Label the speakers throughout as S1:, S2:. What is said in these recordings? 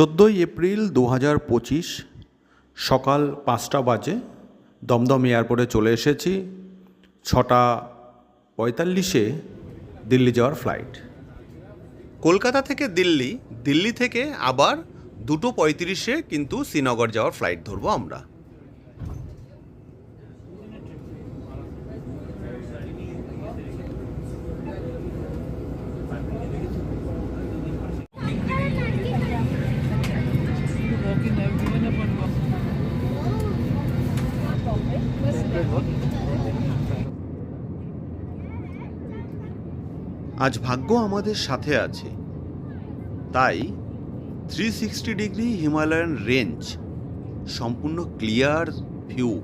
S1: চোদ্দোই এপ্রিল দু হাজার পঁচিশ সকাল পাঁচটা বাজে, দমদম এয়ারপোর্টে চলে এসেছি। ছটা পঁয়তাল্লিশে দিল্লি যাওয়ার ফ্লাইট।
S2: কলকাতা থেকে দিল্লি দিল্লি থেকে আবার দুটো পঁয়ত্রিশে কিন্তু শ্রীনগর যাওয়ার ফ্লাইট ধরবো আমরা। আজ ভাগ্য আমাদের সাথে আছে। তাই three sixty degree Himalayan range, সম্পূর্ণ ক্লিয়ার ভিউ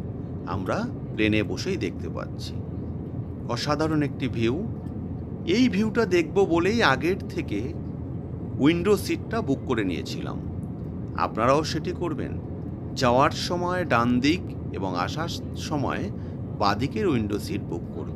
S2: আমরা প্লেনে বসেই দেখতে পাচ্ছি। অসাধারণ একটি ভিউ। এই ভিউটা দেখব বলেই আগের থেকে উইন্ডো সিটটা বুক করে নিয়েছিলাম। আপনারাও সেটি করবেন। যাওয়ার সময় ডান দিক এবং আসার সময় বাদিকের উইন্ডো সিট বুক করবেন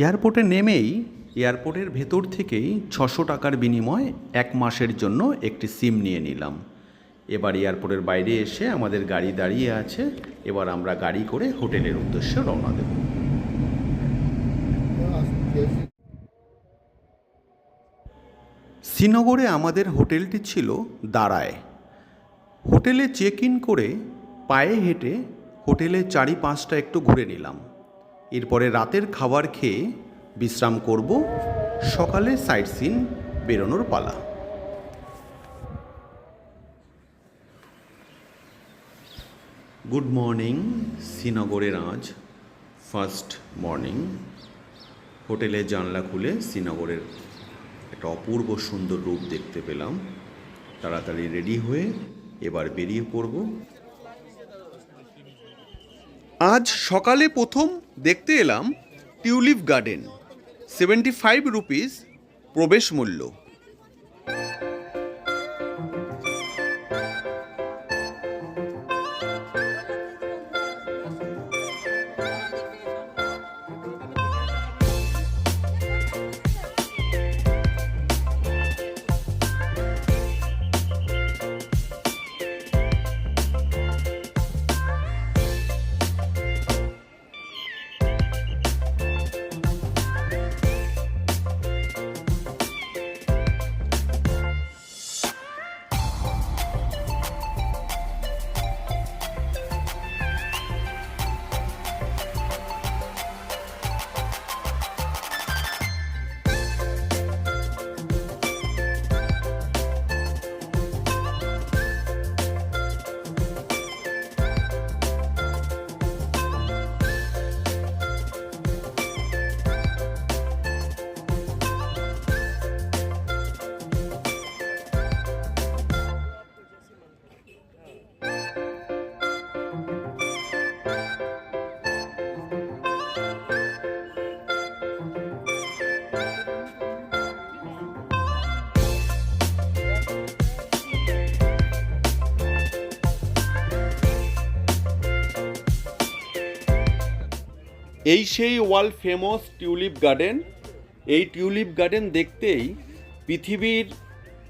S1: এয়ারপোর্টে নেমেই, এয়ারপোর্টের ভেতর থেকেই ছশো টাকার বিনিময়ে এক মাসের জন্য একটি সিম নিয়ে নিলাম। এবার এয়ারপোর্টের বাইরে এসে আমাদের গাড়ি দাঁড়িয়ে আছে, এবার আমরা গাড়ি করে হোটেলের উদ্দেশ্যে রওনা দেব। শ্রীনগরে আমাদের হোটেলটি ছিল দাঁড়ায়। হোটেলে চেক ইন করে পায়ে হেঁটে হোটেলের চারি পাঁচটা একটু ঘুরে নিলাম। এরপরে রাতের খাবার খেয়ে বিশ্রাম করব সকালে সাইট সিন বেরোনোর পালা। গুড মর্নিং শ্রীনগরের আজ ফার্স্ট মর্নিং হোটেলের জানলা খুলে শ্রীনগরের একটা অপূর্ব সুন্দর রূপ দেখতে পেলাম। তাড়াতাড়ি রেডি হয়ে এবার বেরিয়ে পড়ব।
S2: আজ সকালে প্রথম দেখতে এলাম tulip garden seventy five rupees প্রবেশ মূল্য। এই সেই ওয়ার্ল্ড ফেমাস টিউলিপ গার্ডেন এই টিউলিপ গার্ডেন দেখতেই পৃথিবীর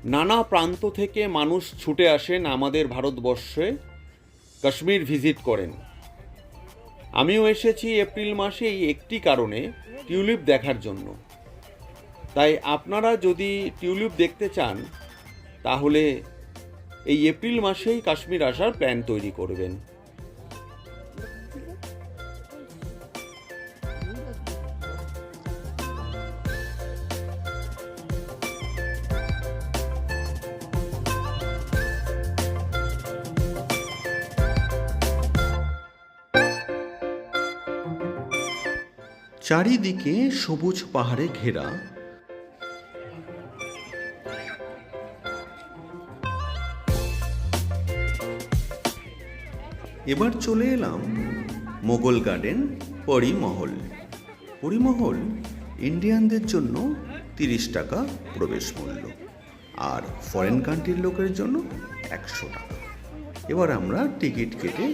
S2: নানা প্রান্ত থেকে মানুষ ছুটে আসেন আমাদের ভারতবর্ষে, কাশ্মীর ভিজিট করেন। আমিও এসেছি এপ্রিল মাসে এই একটি কারণে টিউলিপ দেখার জন্য। তাই আপনারা যদি টিউলিপ দেখতে চান, তাহলে এই এপ্রিল মাসেই কাশ্মীর আসার প্ল্যান তৈরি করবেন।
S1: চারিদিকে সবুজ পাহাড়ে ঘেরা।
S2: এবার চলে এলাম মোগল গার্ডেন, পরিমহল। পরিমহল ইন্ডিয়ানদের জন্য তিরিশ টাকা প্রবেশ মূল্য আর ফরেন কান্ট্রির লোকের জন্য একশো টাকা। এবার আমরা টিকিট কেটে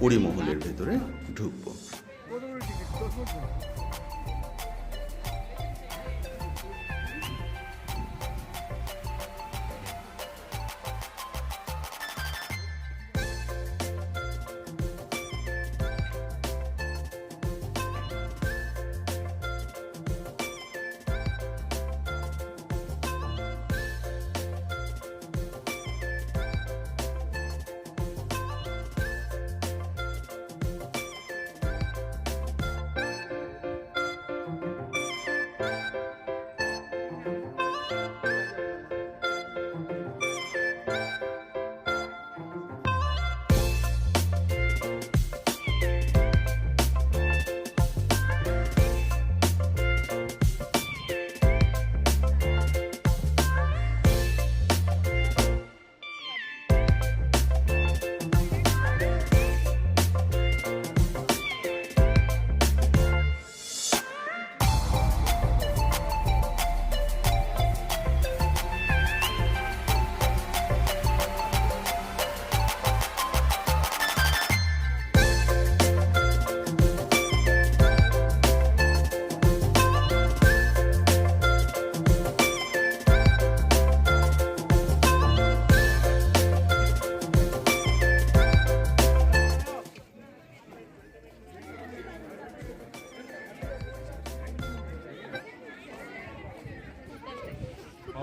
S2: পরিমহলের ভেতরে ঢুকবো।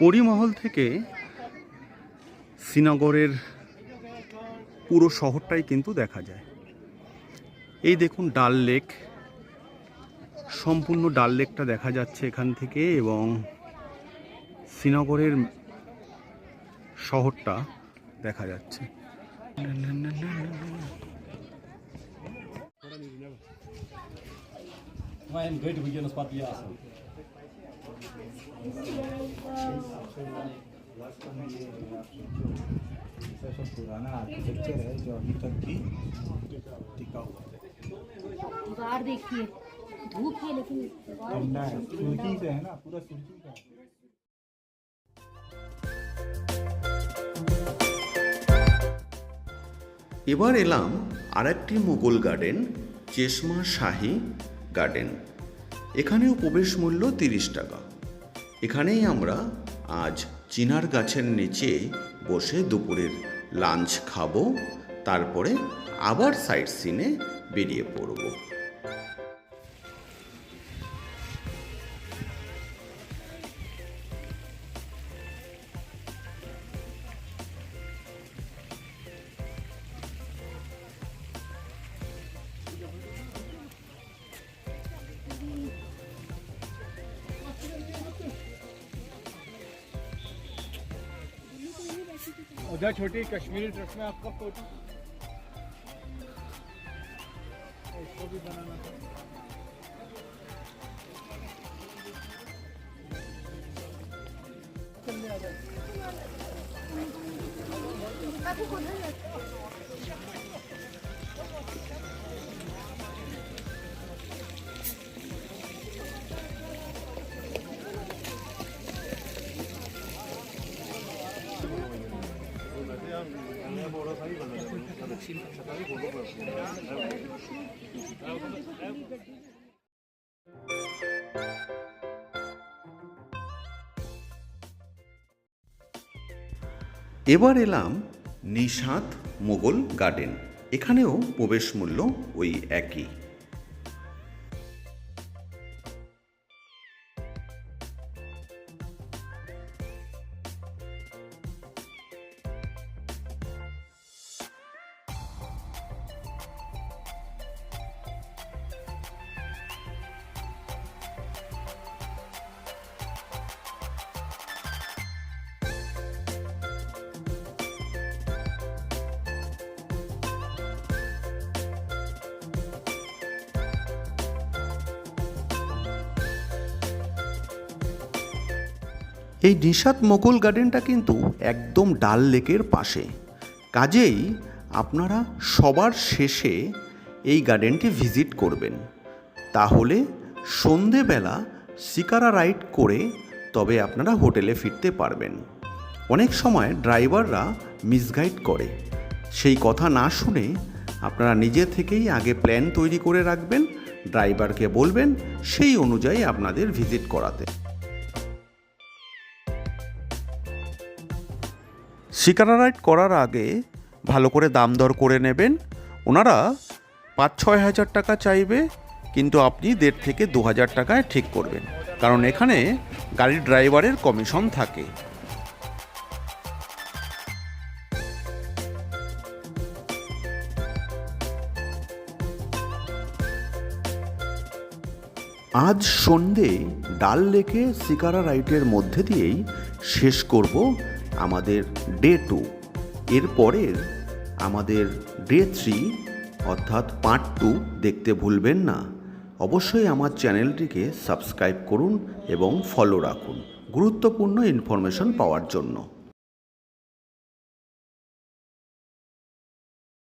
S2: পরিমহল থেকে শ্রীনগরের পুরো শহরটাই কিন্তু দেখা যায় এই দেখুন ডাল লেক সম্পূর্ণ ডাল লেকটা দেখা যাচ্ছে এখান থেকে এবং শ্রীনগরের শহরটা দেখা যাচ্ছে.
S3: ऐसा सब पुराना आर्किटेक्चर है जो अभी तक भी टिका हुआ है
S4: बाहर देखिए धूप है लेकिन
S3: ठंडा है सुर्खी से है ना पूरा सुर्खी का है
S2: এবার এলাম আরেকটি মুঘল গার্ডেন চেশমা শাহী গার্ডেন এখানেও প্রবেশ মূল্য তিরিশ টাকা এখানেই আমরা আজ চিনার গাছের নিচে বসে দুপুরের লাঞ্চ খাব, তারপরে আবার সাইট সিনে বেরিয়ে পড়ব।
S3: उधर छोटी कश्मीरी ड्रेस में आप फ़ोटो। इसको भी बनाना था।
S2: चल आ जाए এবার এলাম নিশাত মোগল গার্ডেন। এখানেও প্রবেশ মূল্য ওই একই। এই নিশাত মোগল গার্ডেনটা কিন্তু একদম ডাল লেকের পাশে। কাজেই আপনারা সবার শেষে এই গার্ডেনটি ভিজিট করবেন। তাহলে সন্ধেবেলা শিকারা রাইড করে তবে আপনারা হোটেলে ফিরতে পারবেন। অনেক সময় ড্রাইভাররা মিসগাইড করে। সেই কথা না শুনে আপনারা নিজে থেকেই আগে প্ল্যান তৈরি করে রাখবেন, ড্রাইভারকে বলবেন সেই অনুযায়ী আপনাদের ভিজিট করাতে। শিকারা রাইড করার আগে ভালো করে দাম দর করে নেবেন। ওনারা পাঁচ, ছয় হাজার টাকা চাইবে, কিন্তু আপনি দেড় থেকে দু হাজার টাকায় ঠিক করবেন। কারণ এখানে গাড়ির ড্রাইভারের কমিশন থাকে। আজ সন্ধে ডাল লেকে শিকারা রাইডের মধ্যে দিয়েই শেষ করব আমাদের ডে টু এরপরের আমাদের ডে থ্রি অর্থাৎ পার্ট টু দেখতে ভুলবেন না। অবশ্যই আমার চ্যানেলটিকে সাবস্ক্রাইব করুন এবং ফলো রাখুন। গুরুত্বপূর্ণ ইনফরমেশন পাওয়ার জন্য।